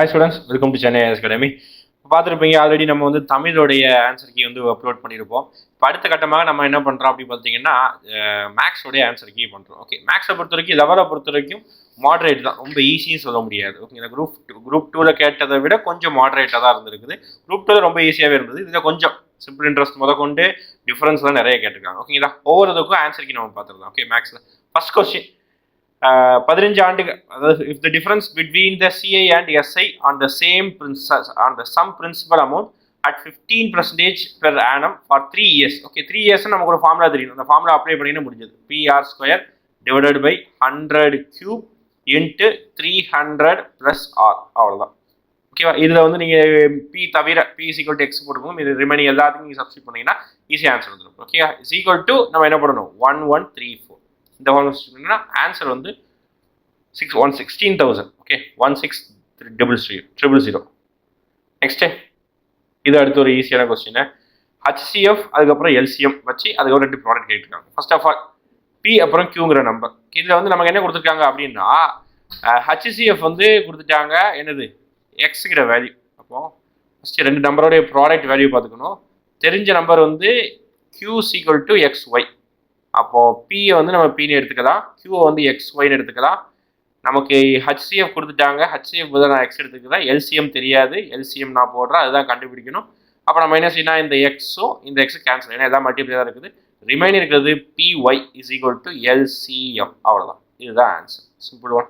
Hi students welcome to Chennai academy பார்த்துருப்பீங்க already நம்ம வந்து தமிழோடைய ஆன்சர் கீ வந்து அப்லோட் பண்ணியிருப்போம் இப்போ அடுத்த கட்டமாக நம்ம என்ன பண்ணுறோம் அப்படின்னு பார்த்தீங்கன்னா மேக்ஸோடைய ஆன்சர் கீ பண்ணுறோம் ஓகே மேக்ஸை பொறுத்த வரைக்கும் லெவலை பொறுத்த வரைக்கும் மாட்ரேட் தான். ரொம்ப ஈஸின்னு சொல்ல முடியாது. ஓகே இந்த குரூப் குரூப் டூவில் கேட்டதை விட கொஞ்சம் மாட்ரேட்டாக தான் இருந்திருக்குது. குரூப் டூவில் ரொம்ப ஈஸியாகவே இருந்தது. இதில் கொஞ்சம் சிம்பிள் இன்ட்ரெஸ்ட் முத கொண்டு டிஃபரன்ஸ் தான் நிறைய கேட்டிருக்காங்க. ஓகேங்களா ஒவ்வொரு இதுக்கும் ஆன்சர் கீ நம்ம பார்த்துருந்தோம் ஓகே மேக்ஸில் ஃபர்ஸ்ட் கொஸ்டின் பதினஞ்சு ஆண்டுகள் அதாவது if the difference between the CI and SI on the same principal on the sum principal amount at fifteen percentage per annum for three years okay three years நமக்கு ஒரு formula தெரியும். அந்த formula apply பண்ணினா முடிஞ்சது. PR square divided by hundred cube into three hundred plus R அவ்வளோதான் ஓகேவா இதில் வந்து நீங்கள் பி தவிர பி சீக்வல் டு எக்ஸ் போட்டுக்கணும் இது ரிமைனிங் எல்லாத்துக்கும் நீங்கள் சப்ஸ்டியூட் பண்ணிங்கன்னா ஈஸியாக ஆன்சர் வந்துடும் ஓகே சீக்வல் டு நம்ம என்ன பண்ணணும் ஒன் ஒன் த்ரீ ஃபோர் இந்த ஃபார்முலா ஆன்சர் வந்து six one sixteen thousand okay one six double zero triple zero next இது அடுத்து ஒரு ஈஸியான கொஸ்டின் ஹச்சிஎஃப் அதுக்கப்புறம் எல்சிஎம் வச்சு அதுக்கப்புறம் ரெண்டு ப்ராடக்ட் கேட்டிருக்காங்க. ஃபர்ஸ்ட் ஆஃப் ஆல் பி அப்புறம் கியூங்கிற நம்பர் இதில் வந்து நமக்கு என்ன கொடுத்துருக்காங்க அப்படின்னா ஹச்சிசிஎஃப் வந்து கொடுத்துட்டாங்க என்னது? எக்ஸுங்கிற வேல்யூ அப்போ ஃபஸ்ட்டு ரெண்டு நம்பரோடைய ப்ராடக்ட் வேல்யூ பார்த்துக்கணும். தெரிஞ்ச நம்பர் வந்து Q equal to X Y அப்போது பியை வந்து நம்ம பின்னு எடுத்துக்கலாம். கியூவை வந்து எக்ஸ் ஒய்னு எடுத்துக்கலாம். நமக்கு ஹச்சிஎஃப் கொடுத்துட்டாங்க. ஹச்சிஎஃப் தான் நான் எக்ஸ் எடுத்துக்கிறேன். எல்சிஎம் தெரியாது. எல்சிஎம் நான் போடுறேன். அதுதான் கண்டுபிடிக்கணும். அப்போ நம்ம என்ன செய்யணும் இந்த எக்ஸும் இந்த எக்ஸும் கேன்சல் ஏன்னா எதாவது மல்டிப்ளை தான் இருக்குது. ரிமைன் இருக்கிறது PY is equal to LCM அவ்வளோதான் இதுதான் ஆன்சர் சிம்பிள் ஒன்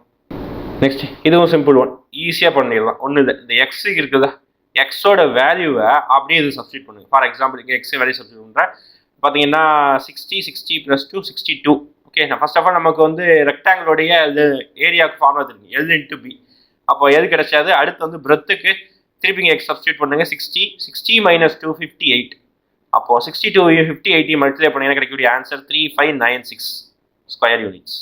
நெக்ஸ்ட் இதுவும் சிம்பிள் ஒன் ஈஸியாக பண்ணிடலாம். ஒன்றும் இல்லை. இந்த எக்ஸுக்கு இருக்குதா எக்ஸோட வேல்யூவை அப்படியே இது சப்ஸ்டியூட் பண்ணுங்க. ஃபார் எக்ஸாம்பிள் இங்கே எக்ஸ் வேல்யூ சப்ஸ்டியூட் பண்ணுறேன் பார்த்தீங்கன்னா sixty sixty plus two sixty two okay first of all நமக்கு வந்து ரெக்டாங்கிளோடைய இது ஏரியாவுக்கு ஃபார்ம் தெரியும் எல் இன்ட்டு பி அப்போ எது கிடைச்சாது? அடுத்து வந்து பிரெத்துக்கு திருப்பிங்க எக்ஸ் சப்ஸ்டியூட் பண்ணுங்க. Sixty sixty minus two fifty eight அப்போது sixty two fifty eighty multiply பண்ணிங்கன்னா கிடைக்கக்கூடிய answer three five nine six square units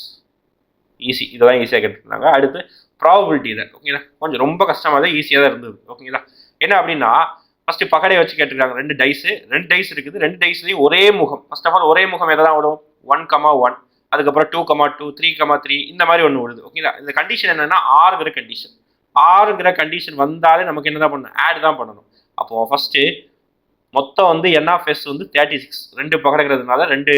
easy இதெல்லாம் ஈஸியாக கேட்டுருந்தாங்க அடுத்து ப்ராபபிலிட்டி தான். ஓகேங்களா கொஞ்சம் ரொம்ப கஷ்டமாக தான் ஈஸியாக தான் இருந்தது. ஓகேங்களா என்ன அப்படின்னா ஃபர்ஸ்ட் பகடையை வச்சு கேட்டுக்கிறாங்க ரெண்டு டைஸு ரெண்டு டைஸ் இருக்குது. ரெண்டு டைஸ்லையும் ஒரே முகம். ஃபர்ஸ்ட் ஆஃப் ஆல் ஒரே முகம் எதாவது தான் விடும் ஒன் கமா ஒன் அதுக்கப்புறம் two comma two three comma three இந்த மாதிரி ஒன்று விடுது ஓகேங்களா இந்த கண்டிஷன் என்னன்னா ஆறுங்கிற கண்டிஷன் ஆறுங்கிற கண்டிஷன் வந்தாலே நமக்கு என்ன தான் பண்ணணும்? ஆட் தான் பண்ணணும். அப்போ ஃபர்ஸ்ட்டு மொத்தம் வந்து என் ஆஃப் எஸ் வந்து தேர்ட்டி சிக்ஸ் ரெண்டு பகடைக்கிறதுனால ரெண்டு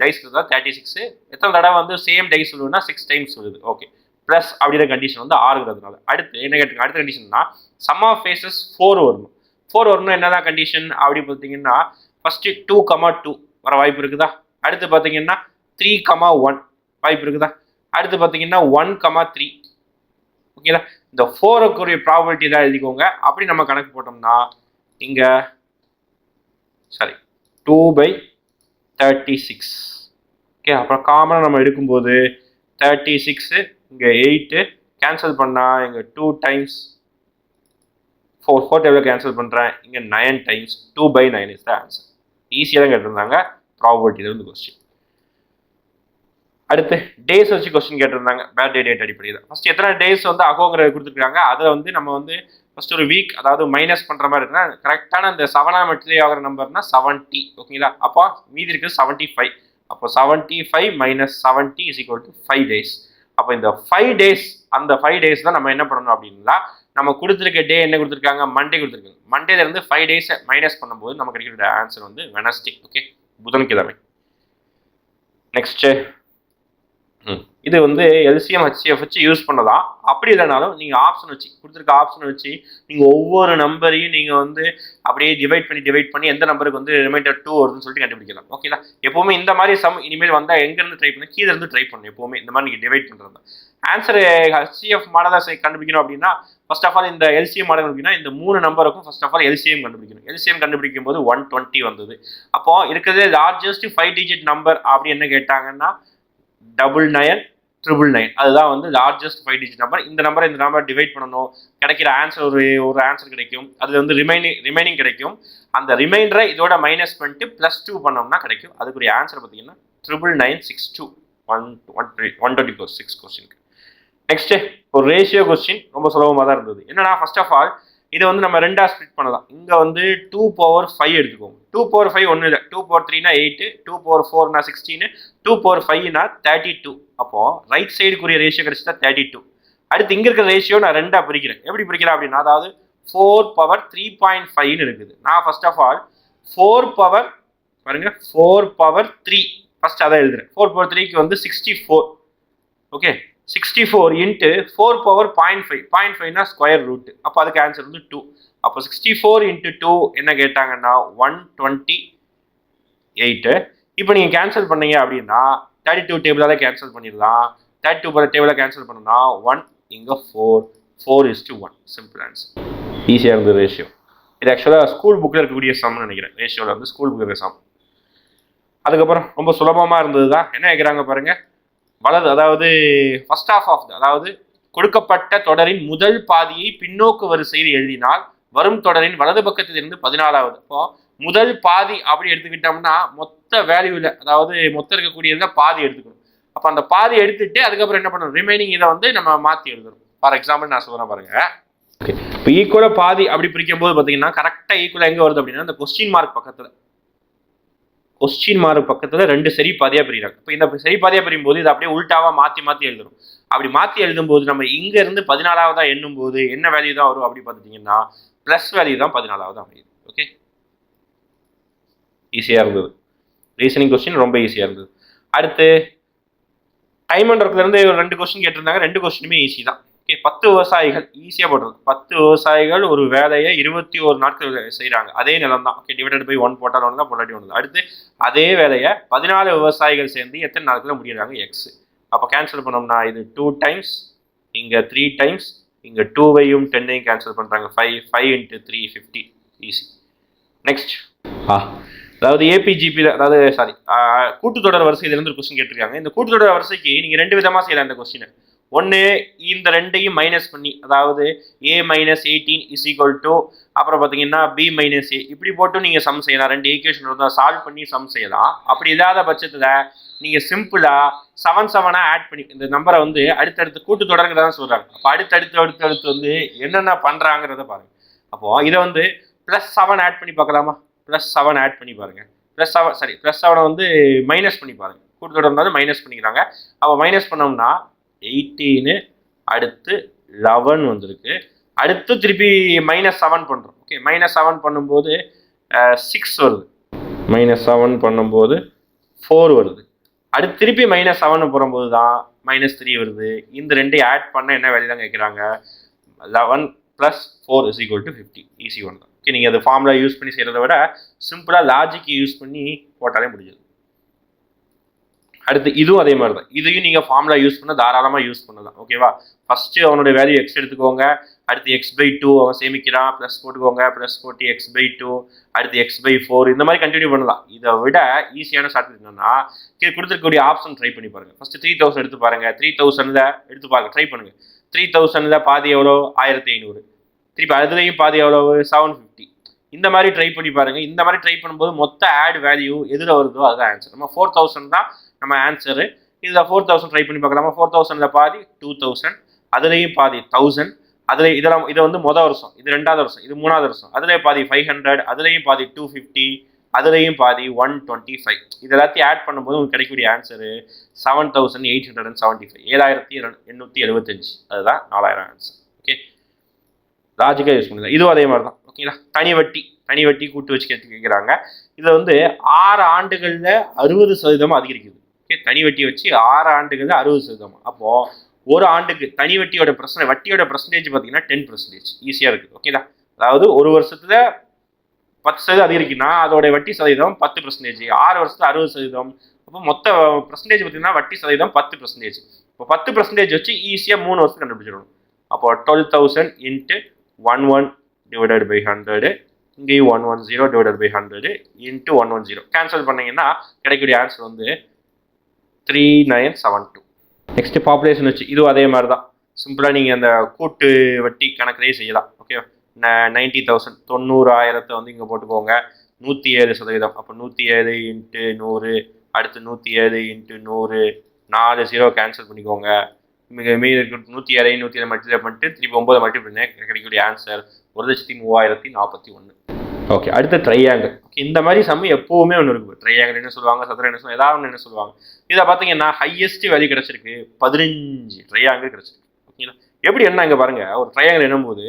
டைஸ் தான் தேர்ட்டி சிக்ஸு எத்தனை தடவை வந்து சேம் டைஸ் சொல்லுதுன்னா சிக்ஸ் டைம்ஸ் சொல்லுது. ஓகே ப்ளஸ் அப்படிங்கிற கண்டிஷன் வந்து ஆறுங்கிறதுனால அடுத்து என்ன கேட்டு அடுத்த கண்டிஷன்னா சம் ஆஃப் ஃபேஸஸ் ஃபோர் வரணும். ஃபோர் வரணும் என்னதான் கண்டிஷன் அப்படி பார்த்தீங்கன்னா ஃபர்ஸ்ட் டூ கமா டூ வர வாய்ப்பு இருக்குதா? அடுத்து பார்த்தீங்கன்னா த்ரீ கமா ஒன் வாய்ப்பு இருக்குதா? அடுத்து பார்த்தீங்கன்னா ஒன் கமா த்ரீ ஓகேங்களா இந்த ஃபோருக்குரிய ப்ராபர்ட்டி தான் எழுதிக்கோங்க. அப்படி நம்ம கணக்கு போட்டோம்னா இங்கே sorry two by thirty six okay அப்புறம் காமனாக நம்ம எடுக்கும்போது தேர்ட்டி சிக்ஸு இங்கே எயிட்டு கேன்சல் பண்ணால் இங்கே two times four four table cancel பண்ணுறேன் இங்கே nine times two by nine is the answer ஈஸியாக தான் கேட்டிருந்தாங்க. ப்ராபர்ட்டியில் வந்து கொஸ்டின் அடுத்து டேஸ் வச்சு கொஸ்டின் கேட்டிருந்தாங்க. பேர்டே டேட் அடிப்படையில் ஃபர்ஸ்ட் எத்தனை டேஸ் வந்து அகோங்கிறத கொடுத்துருக்காங்க. அதை வந்து நம்ம வந்து ஃபர்ஸ்ட் ஒரு வீக் அதாவது மைனஸ் பண்ணுற மாதிரி இருக்குன்னா கரெக்டான இந்த செவனாம் மெட்ரிலே ஆகிற நம்பர்னா செவன்ட்டி ஓகேங்களா அப்போ மீதி இருக்குது செவன்ட்டி ஃபைவ் அப்போ seventy five minus seventy is equal to five days அப்போ இந்த ஃபைவ் டேஸ் அந்த ஃபைவ் டேஸ் தான் நம்ம என்ன பண்ணணும் அப்படின்னா நம்ம கொடுத்துருக்க டே என்ன கொடுத்துருக்காங்க? மண்டே கொடுத்துருக்காங்க. மண்டேல இருந்து ஃபைவ் டேஸ் மைனஸ் பண்ணும்போது நமக்கு கிடைக்கிற ஆன்சர் வந்து வெனஸ்டே ஓகே புதன்கிழமை. நெக்ஸ்ட்டு இது வந்து எல்சிஎம் ஹெச்சிஎஃப் வச்சு யூஸ் பண்ணலாம். அப்படி இல்லைனாலும் நீங்கள் ஆப்ஷன் வச்சு கொடுத்துருக்க ஆப்ஷன் வச்சு நீங்கள் ஒவ்வொரு நம்பரையும் நீங்கள் வந்து அப்படியே டிவைட் பண்ணி டிவைட் பண்ணி எந்த நம்பருக்கு வந்து ரிமைண்டர் டூ வருதுன்னு சொல்லிட்டு கண்டுபிடிக்கலாம். ஓகேங்களா எப்போவுமே இந்த மாதிரி சம் இனிமேல் வந்தால் எங்கேருந்து ட்ரை பண்ணி கீழே இருந்து ட்ரை பண்ணணும் எப்போவுமே. இந்த மாதிரி நீங்கள் டிவைட் பண்ணுறது ஆன்சர் ஹெச்சிஎஃப் மாடலாக கண்டுபிடிக்கணும் அப்படின்னா ஃபர்ஸ்ட் ஆஃப் ஆல் இந்த எல்சிஎம் மாடல் அப்படின்னா இந்த மூணு நம்பருக்கும் ஃபர்ஸ்ட் ஆஃப் ஆல் எல்சிஎம் கண்டுபிடிக்கணும். எல்சிஎம் கண்டுபிடிக்கும் போது ஒன் டுவெண்ட்டி வந்தது. அப்போ இருக்கிறது லார்ஜஸ்ட் ஃபைவ் டிஜிட் நம்பர் அப்படி என்ன கேட்டாங்கன்னா டபுள் நயன் ட்ரிபிள் நைன் அதுதான் வந்து லார்ஜஸ்ட் ஃபைவ் டிஜிட் நம்பர் இந்த நம்பரை இந்த நம்பர் டிவைட் பண்ணணும். கிடைக்கிற ஆன்சர் ஒரு ஒரு ஆன்சர் கிடைக்கும். அது வந்து ரிமைனிங் ரிமைனிங் கிடைக்கும். அந்த ரிமைண்டரை இதோட மைனஸ் பண்ணிட்டு ப்ளஸ் டூ பண்ணோம்னா கிடைக்கும். அதுக்குரிய ஆன்சர் பார்த்தீங்கன்னா triple nine six two one one one twenty four six கொஸ்டினுக்கு நெக்ஸ்ட்டு ஒரு ரேஷியோ கொஸ்டின் ரொம்ப சுலபமாக தான் இருந்தது. என்னன்னா ஃபர்ஸ்ட் ஆஃப் ஆல் இதை வந்து நம்ம ரெண்டாக ஸ்ப்ளிட் பண்ணலாம். இங்கே வந்து டூ பவர் ஃபைவ் எடுத்துக்கோங்க. டூ பவர் ஃபைவ் ஒன்றும் இல்லை. டூ பவர் த்ரீனா எயிட்டு டூ பவர் ஃபோர்னா சிக்ஸ்டீனு டூ பவர் ஃபைவ்னா தேர்ட்டி டூ அப்போது ரைட் சைடுக்குரிய ரேஷியோ கிடச்சிட்டா தேர்ட்டி டூ அடுத்து இங்கே இருக்கிற ரேஷியோ நான் ரெண்டாக பிரிக்கிறேன். எப்படி பிரிக்கிறேன் அப்படின்னா அதாவது ஃபோர் பவர் த்ரீ பாயிண்ட் ஃபைவ்னு இருக்குது. நான் first of all four power பாருங்க ஃபோர் பவர் த்ரீ ஃபர்ஸ்ட் அதை எழுதுறேன். ஃபோர் பவர் த்ரீக்கு வந்து sixty four okay sixty four into four power point five point ஃபைவ்னா square root அப்போ அதுக்கு ஆன்சர் வந்து டூ அப்போ சிக்ஸ்டி ஃபோர் இன்ட்டு டூ என்ன கேட்டாங்கன்னா ஒன் டுவெண்ட்டி எயிட்டு இப்போ நீங்கள் கேன்சல் பண்ணீங்க அப்படின்னா தேர்ட்டி டூ டேபிளால் கேன்சல் பண்ணிடலாம். தேர்ட்டி டூ டேபிளாக கேன்சல் பண்ணனா ஒன் இங்கே four four is to one simple answer ஈஸியாக இருந்தது ரேஷியோ இது ஆக்சுவலாக ஸ்கூல் புக்கில் இருக்கக்கூடிய சம்னு நினைக்கிறேன். ரேஷியோவில் வந்து ஸ்கூல் புக்கில் இருக்க சம் அதுக்கப்புறம் ரொம்ப சுலபமாக இருந்தது தான் என்ன கேட்குறாங்க பாருங்கள் வலது அதாவது ஃபர்ஸ்ட் ஆஃப் ஆஃப் அதாவது கொடுக்கப்பட்ட தொடரின் முதல் பாதியை பின்னோக்கு வரிசையில் எழுதினால் வரும் தொடரின் வலது பக்கத்தில் இருந்து பதினாலாவது. இப்போ முதல் பாதி அப்படி எடுத்துக்கிட்டோம்னா மொத்த வேல்யூவில் அதாவது மொத்தம் இருக்கக்கூடியதுல பாதி எடுத்துக்கணும். அப்போ அந்த பாதி எடுத்துட்டு அதுக்கப்புறம் என்ன பண்ணணும்? ரிமைனிங் இதை வந்து நம்ம மாற்றி எழுதணும். ஃபார் எக்ஸாம்பிள் நான் சொல்கிறேன் பாருங்க. ஓகே இப்போ ஈக்குவலாக பாதி அப்படி பிரிக்கும் போது பார்த்தீங்கன்னா கரெக்டாக ஈக்குவலாக எங்கே வருது அப்படின்னா அந்த கொஸ்டின் மார்க் பக்கத்தில். கொஸ்டின் மார்க் பக்கத்தில் ரெண்டு சரி பாதையாக பிரிகிறாங்க. இப்போ இந்த சரி பாதையாக பிரியும் போது இதை அப்படியே உள்டாவாக மாற்றி மாற்றி எழுதணும் அப்படி மாற்றி எழுதும்போது நம்ம இங்கேருந்து பதினாலாவதாக எண்ணும் போது என்ன வேல்யூ தான் வரும் அப்படி பார்த்துட்டிங்கன்னா ப்ளஸ் வேல்யூ தான் பதினாலாவது அமையுது. ஓகே ஈஸியாக இருந்தது. ரீசனிங் கொஸ்டின் ரொம்ப ஈஸியாக இருந்தது. அடுத்து டைம் ஒர்க்லேருந்து ஒரு ரெண்டு கொஸ்டின் கேட்டிருந்தாங்க. ரெண்டு கொஸ்டினுமே ஈஸி தான். ஓகே பத்து விவசாயிகள் ஈஸியாக போடுறது பத்து விவசாயிகள் ஒரு வேலையை இருபத்தி ஒரு நாட்கள் செய்கிறாங்க அதே நிலம் தான் ஓகே டிவைடட் பை ஒன் போட்டால் ஒன்று தான் பொல்லாட்டி ஒன்று தான் அடுத்து அதே வேலையை பதினாலு விவசாயிகள் சேர்ந்து எத்தனை நாட்களில் முடிகிறாங்க எக்ஸ் அப்போ கேன்சல் பண்ணோம்னா இது டூ டைம்ஸ் இங்கே த்ரீ டைம்ஸ் இங்கே டூவையும் டென்னையும் கேன்சல் பண்ணுறாங்க five five into three fifty easy next ஆ. அதாவது ஏபிஜிபி அதாவது சாரி கூட்டுத்தொடர் வரிசை இதுலேருந்து ஒரு கொஸ்டின் கேட்டிருக்காங்க. இந்த கூட்டுத்தொடர் வரிசைக்கு நீங்கள் ரெண்டு விதமாக செய்யலாம் இந்த கொஸ்டினை ஒன்று இந்த ரெண்டையும் மைனஸ் பண்ணி அதாவது A minus eighteen is equal to அப்புறம் பார்த்தீங்கன்னா பி மைனஸ் ஏ இப்படி போட்டு நீங்கள் சம் செய்யலாம். ரெண்டு ஈக்குவேஷன் இருந்தால் சால்வ் பண்ணி சம் செய்யலாம். அப்படி இல்லாத பட்சத்தில் நீங்கள் சிம்பிளாக செவன் செவனாக ஆட் பண்ணி இந்த நம்பரை வந்து அடுத்தடுத்து கூட்டு தொடர்கிறதா சொல்கிறாங்க அப்போ அடுத்தடுத்து அடுத்தடுத்து வந்து என்னென்ன பண்ணுறாங்கிறத பாருங்கள் அப்போது இதை வந்து ப்ளஸ் செவன் ஆட் பண்ணி பார்க்கலாமா? ப்ளஸ் செவன் ஆட் பண்ணி பாருங்கள் ப்ளஸ் செவன் சாரி ப்ளஸ் செவனை வந்து மைனஸ் பண்ணி பாருங்கள் கூட்டு தொடர்ந்தாலும் மைனஸ் பண்ணிக்கிறாங்க. அப்போ மைனஸ் பண்ணோம்னா எயிட்டீனு அடுத்து லெவன் வந்திருக்கு. அடுத்து திருப்பி மைனஸ் செவன் பண்ணுறோம் ஓகே மைனஸ் செவன் பண்ணும்போது சிக்ஸ் வருது. மைனஸ் செவன் பண்ணும்போது ஃபோர் வருது. அடுத்து திருப்பி மைனஸ் செவன் போடும்போது தான் மைனஸ் த்ரீ வருது. இந்த ரெண்டையும் ஆட் பண்ண என்ன வேலை தான் கேட்குறாங்க eleven plus four is equal to fifty easy one தான். ஓகே நீங்கள் அது ஃபார்முலா யூஸ் பண்ணி செய்கிறத விட சிம்பிளாக லாஜிக் யூஸ் பண்ணி போட்டாலே முடிஞ்சது. அடுத்து இதுவும் அதே மாதிரி தான் இதையும் நீங்கள் ஃபார்முலா யூஸ் பண்ண தாராளமாக யூஸ் பண்ணலாம். ஓகேவா ஃபஸ்ட்டு அவனுடைய வேல்யூ எக்ஸ் எடுத்துக்கோங்க. அடுத்து எக்ஸ் பை டூ அவன் சேமிக்கிறான். ப்ளஸ் போட்டுக்கோங்க. ப்ளஸ் போட்டு எக்ஸ் பை டூ அடுத்து எக்ஸ் பை ஃபோர் இந்த மாதிரி கண்டினியூ பண்ணலாம். இதை விட ஈஸியான ஷார்ட் என்னன்னா கீழே கொடுத்துருக்கக்கூடிய ஆப்ஷன் ட்ரை பண்ணி பாருங்க. ஃபஸ்ட்டு த்ரீ தௌசண்ட் எடுத்து பாருங்கள் த்ரீ தௌசண்டில் எடுத்து பாருங்க. ட்ரை பண்ணுங்கள் த்ரீ தௌசண்டில் பாதி எவ்வளோ? ஆயிரத்தி ஐநூறு. திருப்பி அதுலேயும் பாதி எவ்வளோ? செவன் ஃபிஃப்டி இந்த மாதிரி ட்ரை பண்ணி பாருங்கள் இந்த மாதிரி ட்ரை பண்ணும்போது மொத்த ஆட் வேல்யூ எதில் வருதோ அதுதான் ஆன்சர் நம்ம ஃபோர் தௌசண்ட் தான் நம்ம ஆன்சரு இதில் ஃபோர் தௌசண்ட் ட்ரை பண்ணி பார்க்கலாமா. ஃபோர் தௌசண்டில் பாதி டூ தௌசண்ட் அதுலேயும் பாதி தௌசண்ட் அதில் இதெல்லாம் இது வந்து மொதல் வருஷம். இது ரெண்டாவது வருஷம். இது மூணாவது வருஷம். அதுலேயும் பாதி ஃபைவ் ஹண்ட்ரட் அதுலேயும் பாதி டூ ஃபிஃப்டி அதுலேயும் பாதி ஒன் டுவெண்ட்டி ஃபைவ் இது எல்லாத்தையும் ஆட் பண்ணும்போது உங்களுக்கு கிடைக்கக்கூடிய answer seven thousand eight hundred and seventy five ஏழாயிரத்தி எண்ணூற்றி எழுபத்தஞ்சு அதுதான் நாலாயிரம் ஆன்சர் ஓகே லாஜிக்காக யூஸ் பண்ணுங்க. இதுவும் அதே மாதிரி தான் ஓகேங்களா தனி வட்டி. தனி வட்டி கூட்டு வச்சு கேட்டு கேட்குறாங்க இதில் வந்து ஆறு ஆண்டுகளில் அறுபது சதவீதம் அதிகரிக்குது. தனி வட்டி வச்சு ஆறு ஆண்டுகளில் அறுபது சதவீதம். அப்போது ஒரு ஆண்டுக்கு தனி வட்டியோட பிரச்சனை வட்டியோட பர்சன்டேஜ் பார்த்தீங்கன்னா டென் பர்சன்டேஜ் ஈஸியாக இருக்குது ஓகேங்களா அதாவது ஒரு வருஷத்தில் பத்து சதவீதம் அதிகரிக்குன்னா அதோட வட்டி சதவீதம் பத்து பர்சன்டேஜ் ஆறு வருஷத்துல அறுபது சதவீதம். அப்போ மொத்த பர்சன்டேஜ் பார்த்தீங்கன்னா வட்டி சதவீதம் பத்து பர்சன்டேஜ் இப்போ பத்து பர்சன்டேஜ் வச்சு ஈஸியாக மூணு வருஷத்துக்கு கண்டுபிடிச்சிடணும். அப்போ twelve thousand into one one divided by hundred இங்கேயும் one one zero divided by hundred into one one zero cancel பண்ணிங்கன்னா கிடைக்கக்கூடிய ஆன்சர் வந்து three nine seven two next population வச்சு இதுவும் அதே மாதிரி தான் சிம்பிளாக நீங்கள் அந்த கூட்டு வட்டி கணக்கிலே செய்யலாம். ஓகே நைன்டி தௌசண்ட் தொண்ணூறாயிரத்தை வந்து இங்கே போட்டுக்கோங்க. நூற்றி ஏழு சதவீதம். அப்போ நூற்றி ஏழு இன்ட்டு நூறு அடுத்து நூற்றி ஏழு இன்ட்டு நூறு நாலு ஜீரோ கேன்சல் பண்ணிக்கோங்க. மிக மீதி நூற்றி ஏழை நூற்றி ஏழு மல்டிப்ளை பண்ணிட்டு திருப்பி ஒம்பது மல்டிப்ளை பண்ணி கிடைக்கக்கூடிய ஆன்சர் ஒரு லட்சத்தி மூவாயிரத்தி நாற்பத்தி ஒன்று ஓகே அடுத்து ட்ரையாங்கிள் இந்த மாதிரி சம் எப்பவுமே ஒன்று இருக்கு. ட்ரையாங்கிள் என்ன சொல்லுவாங்க சதுரம் என்ன சொல்லுவாங்க ஏதாவது ஒன்று என்ன சொல்லுவாங்க. இதை பார்த்தீங்கன்னா ஹையஸ்ட் வேல்யூ கிடச்சிருக்கு. பதினஞ்சு ட்ரையாங்கிள் கிடச்சிருக்கு. ஓகேங்களா எப்படி என்ன இங்கே பாருங்க ஒரு ட்ரையாங்கிள் என்னும் போது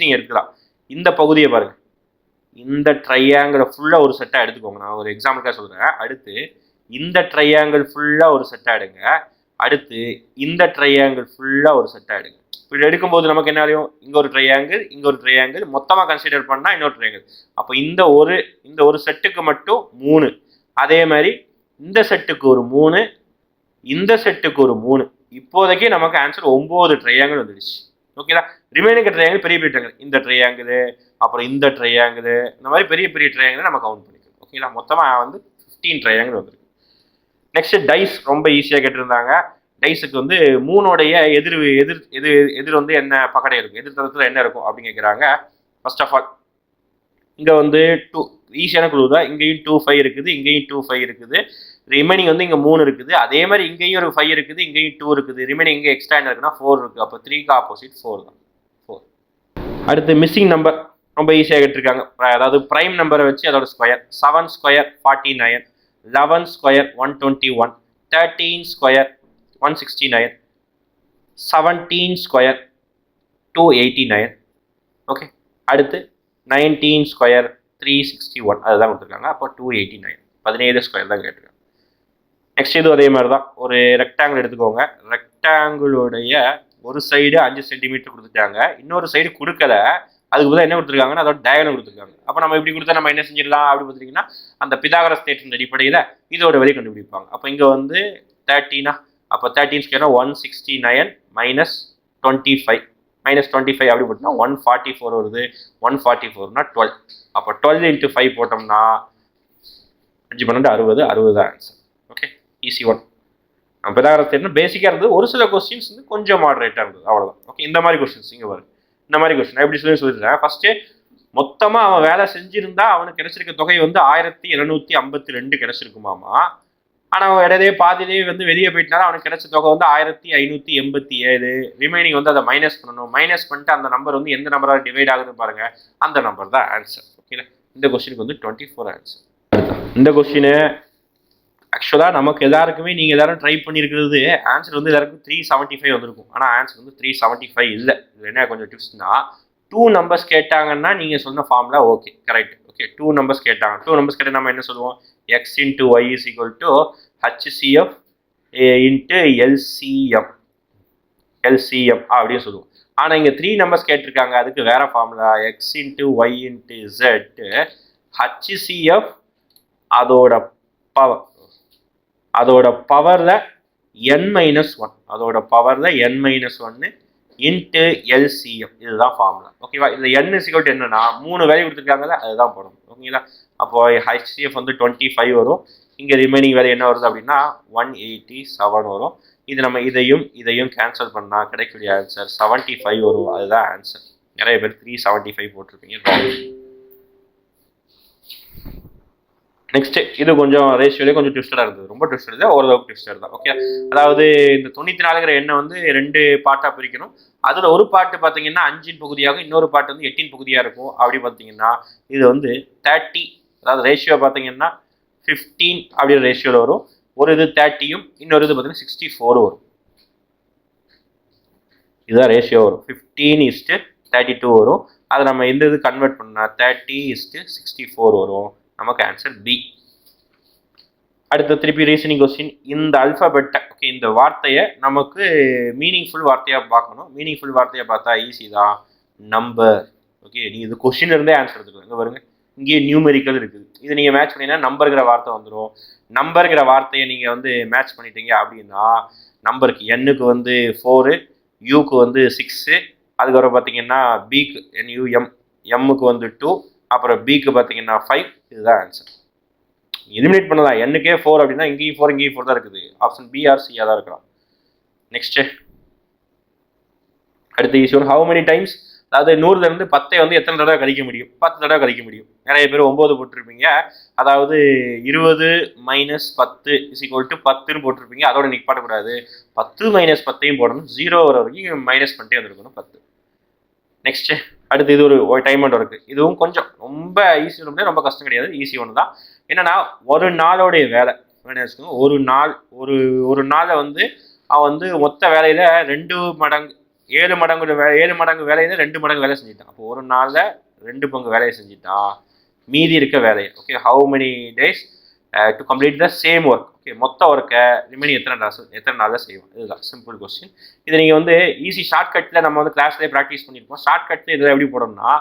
நீங்க எடுக்கலாம் இந்த பகுதியை பாருங்க. இந்த ட்ரையாங்கிளை ஃபுல்லாக ஒரு செட்டாக எடுத்துக்கோங்க. நான் ஒரு எக்ஸாம்பிளுக்காக சொல்கிறேன் அடுத்து இந்த ட்ரையாங்கிள் ஃபுல்லாக ஒரு செட்டாக எடுங்க. அடுத்து இந்த ட்ரையாங்கிள் ஃபுல்லாக ஒரு செட்டாக எடுங்க. இப்படி எடுக்கும்போது நமக்கு என்ன அறியும்? இங்கே ஒரு ட்ரையாங்கிள் இங்கே ஒரு ட்ரையாங்கிள் மொத்தமாக கன்சிடர் பண்ணால் இன்னொரு ட்ரையாங்கிள் அப்போ இந்த ஒரு இந்த ஒரு செட்டுக்கு மட்டும் மூணு. அதே மாதிரி இந்த செட்டுக்கு ஒரு மூணு இந்த செட்டுக்கு ஒரு மூணு. இப்போதைக்கு நமக்கு ஆன்சர் ஒம்பது ட்ரையாங்கிள் வந்துடுச்சு. ஓகேதா ரிமைனிங் ட்ரையாங்கிள் பெரிய பெரிய ட்ரையாங்கிள் இந்த ட்ரையாங்கிள் அப்புறம் இந்த ட்ரையாங்கிள் இந்த மாதிரி பெரிய பெரிய ட்ரையாங்கிள் நம்ம கவுண்ட் பண்ணிக்கலாம். ஓகேங்களா மொத்தமாக வந்து ஃபிஃப்டீன் ட்ரையாங்கிள் வந்துருக்கு. நெக்ஸ்ட் டைஸ் ரொம்ப ஈஸியாக கேட்டிருந்தாங்க. டைஸுக்கு வந்து மூணோடைய எதிர் எதிர் எது எதிர் வந்து என்ன பக்கடை இருக்கும்? எதிர் தளத்தில் என்ன இருக்கும் அப்படின்னு கேட்குறாங்க. ஃபர்ஸ்ட் ஆஃப் ஆல் இங்கே வந்து டூ ஈஸியான குழு தான். இங்கேயும் டூ ஃபைவ் இருக்குது. இங்கேயும் டூ ஃபைவ் இருக்குது. ரிமைனிங் வந்து இங்கே மூணு இருக்குது. அதே மாதிரி இங்கேயும் ஒரு ஃபைவ் இருக்குது. இங்கேயும் டூ இருக்குது. ரிமைனிங் இங்கே எக்ஸ்ட்ரா என்ன இருக்குன்னா ஃபோர் இருக்குது அப்போ த்ரீக்கு ஆப்போசிட் ஃபோர் தான். ஃபோர் அடுத்து மிஸ்ஸிங் நம்பர் ரொம்ப ஈஸியாக கேட்டிருக்காங்க. அதாவது ப்ரைம் நம்பரை வச்சு அதோட square seven square forty nine eleven square one twenty one thirteen square one sixty nine seventeen square two eighty nine okay அடுத்து nineteen square three sixty one அதுதான் கொடுத்துருக்காங்க. அப்போ டூ எயிட்டி நைன் பதினேழு ஸ்கொயர் தான் கேட்டிருக்காங்க. நெக்ஸ்ட் இது அதே மாதிரி தான். ஒரு ரெக்டாங்கிள் எடுத்துக்கோங்க. ரெக்டாங்கிளுடைய ஒரு சைடு அஞ்சு சென்டிமீட்டர் கொடுத்துட்டாங்க. இன்னொரு சைடு கொடுக்கல. அதுக்கு பதிலாக என்ன கொடுத்துருக்காங்கன்னா அதோட டயகனல் கொடுத்துருக்காங்க. அப்போ நம்ம இப்படி கொடுத்தா நம்ம என்ன செஞ்சிடலாம் அப்படி பார்த்தீங்கன்னா அந்த பிதாகர தேற்றின் அடிப்படையில் இதோட வழி கண்டுபிடிப்பாங்க. அப்போ இங்கே வந்து தேர்ட்டினா அப்போ thirteen ஸ்கொயர்னா one sixty nine minus twenty five minus twenty five அப்படி போட்டோம்னா ஒன் ஃபார்ட்டி ஃபோர் வருது. ஒன் ஃபார்ட்டி ஃபோர்னா டுவெல் அப்போ டுவெல் இன்ட்டு ஃபைவ் போட்டோம்னா அஞ்சு பன்னெண்டு அறுபது அறுபது தான் ஆன்சர் ஓகே ஈஸி ஒன் நம்ம பிதாகரஸ் பேசிக்காக இருந்தது. ஒரு சில கொஸ்டின்ஸ் வந்து கொஞ்சம் மாடரேட்டாக இருந்தது. அவ்வளோதான் ஓகே இந்த மாதிரி கொஸ்டின்ஸ் இங்கே வரும் இந்த மாதிரி கொஸ்டின் எப்படி சொல்லி சொல்லிடுறேன் ஃபர்ஸ்ட் மொத்தமாக அவன் வேலை செஞ்சிருந்தா அவனுக்கு கிடைச்சிருக்க தொகை வந்து ஆயிரத்தி எழுநூத்தி ஐம்பத்தி ரெண்டு கிடைச்சிருக்குமாமா. ஆனால் அவன் இடையே பாதியிலே வந்து வெளியே போயிட்டாலும் அவனுக்கு கிடைச்ச தொகை வந்து ஆயிரத்தி ஐநூற்றி எண்பத்தி ஏழு. ரிமைனிங் வந்து அதை மைனஸ் பண்ணணும். மைனஸ் பண்ணிட்டு அந்த நம்பர் வந்து எந்த நம்பரால் டிவைட் ஆகுதுன்னு பாருங்க. அந்த நம்பர் தான் ஆன்சர் ஓகேங்களா இந்த கொஸ்டினுக்கு வந்து டுவெண்ட்டி ஃபோர் ஆன்சர் இந்த கொஸ்டினு ஆக்சுவலாக நமக்கு எல்லாருக்குமே நீங்கள் எல்லாரும் ட்ரை பண்ணியிருக்கிறது ஆன்சர் வந்து எல்லாருக்கும் த்ரீ செவன்ட்டி ஃபைவ் வந்திருக்கும். ஆனால் ஆன்சர் வந்து த்ரீ செவன்ட்டி ஃபைவ் இல்லை. இதில் என்ன கொஞ்சம் டிப்ஸ்னா டூ நம்பர்ஸ் கேட்டாங்கன்னா நீங்கள் சொன்ன ஃபார்மில் okay correct okay two numbers கேட்டாங்க. டூ நம்பர்ஸ் கேட்டால் நம்ம என்ன சொல்லுவோம்? X into Y is equal to HCF into LCM LCM அப்படின்னு சொல்லுவோம். ஆனால் இங்கே த்ரீ நம்பர்ஸ் கேட்டிருக்காங்க. அதுக்கு வேறு formula X into Y into Z HCF அதோட பவர் அதோட பவரில் என் மைனஸ் ஒன் அதோட பவரில் என் மைனஸ் ஒன்று இன்ட்டு எல்சிஎம் இதுதான் ஃபார்முலா ஓகேவா இந்த என் சிகல்ட் என்னன்னா மூணு வேல்யூ கொடுத்துருக்காங்கல்ல அதுதான் போடணும். ஓகேங்களா அப்போ ஹெச்சிஎஃப் வந்து டுவெண்ட்டி ஃபைவ் வரும். இங்கே ரிமைனிங் வேலை என்ன வருது அப்படின்னா ஒன் எயிட்டி செவன் வரும். இது நம்ம இதையும் இதையும் கேன்சல் பண்ணால் கிடைக்கக்கூடிய ஆன்சர் செவன்ட்டி ஃபைவ் வரும். அதுதான் ஆன்சர் நிறைய பேர் த்ரீ செவன்ட்டி ஃபைவ் போட்டிருப்பீங்க. நெக்ஸ்ட் இது கொஞ்சம் ரேஷியோலே கொஞ்சம் ட்விஸ்டடாக இருந்தது. ரொம்ப ட்விஸ்டட் இல்லை ஓரளவுக்கு ட்விஸ்டட் தான். ஓகே அதாவது இந்த தொண்ணூற்றி நாலுங்கிற எண்ணை வந்து ரெண்டு பாட்டாக பிரிக்கணும். அதில் ஒரு பாட்டு பார்த்தீங்கன்னா அஞ்சின் பகுதியாகும் இன்னொரு பாட்டு வந்து எட்டின் பகுதியாக இருக்கும். அப்படி பார்த்தீங்கன்னா இது வந்து தேர்ட்டி அதாவது ரேஷியோ பார்த்தீங்கன்னா ஃபிஃப்டீன் அப்படின்ற ரேஷியோவில் வரும். ஒரு இது தேர்ட்டியும் இன்னொரு இது பார்த்தீங்கன்னா சிக்ஸ்டி ஃபோர் வரும். இதுதான் ரேஷியோ வரும். ஃபிஃப்டீன் இஸ்ட்டு தேர்ட்டி டூ வரும். அதை நம்ம எந்த இது கன்வெர்ட் பண்ணால் தேர்ட்டி இஸ்ட்டு சிக்ஸ்டி ஃபோர் வரும். நமக்கு ஆன்சர் பி அடுத்த திருப்பி ரீசனிங் கொஸ்டின் இந்த அல்ஃபபெட்டை ஓகே இந்த வார்த்தையை நமக்கு மீனிங்ஃபுல் வார்த்தையாக பார்க்கணும். மீனிங்ஃபுல் வார்த்தையாக பார்த்தா ஈஸி தான். நம்பர் ஓகே நீ இது கொஸ்டின் இருந்தே ஆன்சர் எடுத்துக்கலாம். இங்கே பாருங்கள் இங்கேயே நியூமெரிக்கல் இருக்குது. இது நீங்கள் மேட்ச் பண்ணீங்கன்னா நம்பருங்கிற வார்த்தை வந்துடும் நம்பருங்கிற வார்த்தையை நீங்கள் வந்து மேட்ச் பண்ணிட்டீங்க அப்படின்னா நம்பருக்கு எண்ணுக்கு வந்து ஃபோரு யூக்கு வந்து சிக்ஸு அதுக்கப்புறம் பார்த்தீங்கன்னா பிக்கு என்யூஎம் எம்முக்கு வந்து டூ அப்புறம் பிக்கு பார்த்தீங்கன்னா ஃபைவ் இதுதான் ஆன்சர் எலிமினேட் பண்ணலாம். என்னுக்கே ஃபோர் அப்படின்னா இங்கேயும் ஃபோர் இங்கேயும் ஃபோர் தான் இருக்குது. ஆப்ஷன் பிஆர்சியாக தான் இருக்கலாம். நெக்ஸ்ட்டு அடுத்த ஈஸ்வர் ஹவு மெனி டைம்ஸ் அதாவது நூறுலேருந்து பத்தை வந்து எத்தனை தடவை கழிக்க முடியும்? பத்து தடவை கழிக்க முடியும். நிறைய பேர் ஒம்பது போட்டிருப்பீங்க. அதாவது இருபது மைனஸ் பத்து இஸ் ஈக்குவல் டு பத்துன்னு போட்டிருப்பீங்க. அதோட நிற்பாடக்கூடாது பத்து மைனஸ் பத்தையும் போடணும். ஜீரோ வர வரைக்கும் மைனஸ் பண்ணிட்டே வந்திருக்கணும் பத்து. நெக்ஸ்ட்டு அடுத்து இது ஒரு டைம் அண்ட் ஒர்க்கு இதுவும் கொஞ்சம் ரொம்ப ஈஸி ரொம்ப ரொம்ப கஷ்டம் கிடையாது. ஈஸி ஒன்று தான். என்னன்னா ஒரு நாளோடைய வேலை. வச்சுக்கோங்க ஒரு நாள் ஒரு ஒரு நாளை வந்து அவன் வந்து மொத்த வேலையில ரெண்டு மடங்கு ஏழு மடங்கு வே ஏழு மடங்கு வேலையில ரெண்டு மடங்கு வேலை செஞ்சுட்டான். அப்போ ஒரு நாளில் ரெண்டு பங்கு வேலையை செஞ்சுட்டான் மீதி இருக்க வேலையை okay how many days to complete the same work okay மொத்த ஒர்க்கை ரிமைனிங் எத்தனை நாள் எத்தனை நாளில் செய்வோம்? இதுதான் சிம்பிள் கொஸ்டின் இது நீங்கள் வந்து ஈஸி ஷார்ட்கட்டில் நம்ம வந்து கிளாஸ்லேயே ப்ராக்டிஸ் பண்ணியிருப்போம் ஷார்ட்கட்டில் இதில் எப்படி போடணும்னா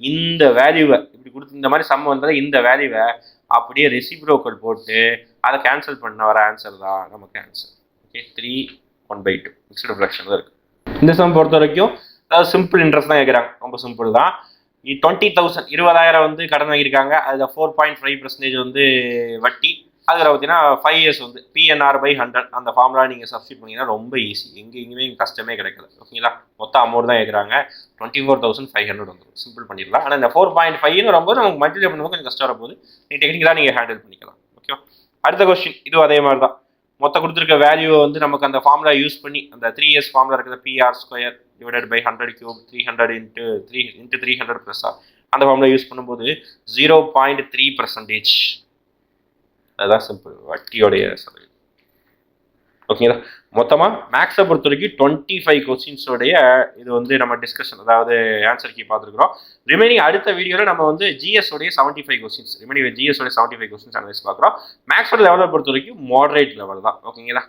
இந்த வேல்யூவை இப்படி கொடுத்து இந்த மாதிரி சம்மை வந்தால் இந்த வேல்யூவை அப்படியே ரெசிப்ரோக்கல் போட்டு அதை கேன்சல் பண்ண வர ஆன்சர் தான் நமக்கு answer okay three one by two mixed fraction தான் இருக்குது இந்த சம் பொறுத்த வரைக்கும் அதாவது சிம்பிள் இன்ட்ரெஸ்ட் தான் கேட்குறாங்க ரொம்ப சிம்பிள் தான். டுவெண்ட்டி தௌசண்ட் இருபதாயிரம் வந்து கடன் வாங்கியிருக்காங்க. அதில் ஃபோர் பாயிண்ட் ஃபைவ் பர்சன்டேஜ் வந்து வட்டி. அதில் பார்த்தீங்கன்னா ஃபைவ் இயர்ஸ் வந்து பிஎன்ஆர் பை ஹண்ட்ரட் அந்த ஃபார்முலா நீங்கள் சப்ஸ்டியூட் பண்ணிங்கன்னா ரொம்ப ஈஸி எங்கே எங்கேயுமே கஷ்டமே கிடைக்கல. ஓகேங்களா மொத்த அமௌண்ட் தான் கேட்குறாங்க twenty four thousand five hundred வந்துடும் சிம்பிள் பண்ணிடலாம். ஆனால் இந்த ஃபோர் பாயிண்ட் ஃபைவ்னு வரும்போது நமக்கு மல்டிப்ளை பண்ணும்போது கொஞ்சம் கஷ்டம் வரும்போது நீங்கள் டெக்னிக்கலாக நீங்கள் ஹேண்டில் பண்ணிக்கலாம். ஓகே அடுத்த கொஸ்டின் இதுவும் அதே மாதிரி தான். மொத்த கொடுத்துருக்க வேல்யூ வந்து நமக்கு அந்த ஃபார்முலா யூஸ் பண்ணி அந்த த்ரீ இயர்ஸ் ஃபார்முலா இருக்கிற PR square divided by hundred cube three hundred into three into three hundred ப்ளஸ்ஸாக அந்த ஃபார்முலா யூஸ் பண்ணும்போது ஜீரோ பாயிண்ட் த்ரீ பர்சன்டேஜ் அதுதான் சிம்பிள் வட்டியோடைய சதவீதம். ஓகேங்களா மொத்தமாக மேக்ஸை பொறுத்த வரைக்கும் டுவெண்ட்டி ஃபைவ் கொஸ்டின்ஸோடைய இது வந்து நம்ம டிஸ்கஷன் அதாவது ஆன்சர் கீ பார்த்துருக்குறோம். ரிமைனிங் அடுத்த வீடியோவில் நம்ம வந்து ஜிஎஸ் உடைய seventy five questions remaining GS உடைய செவன்ட்டி ஃபைவ் கொஸ்டின்ஸ் அனலைஸ் பார்க்குறோம் மேக்ஸோட லெவலை பொறுத்த வரைக்கும் மாடரேட் லெவல் தான். ஓகேங்களா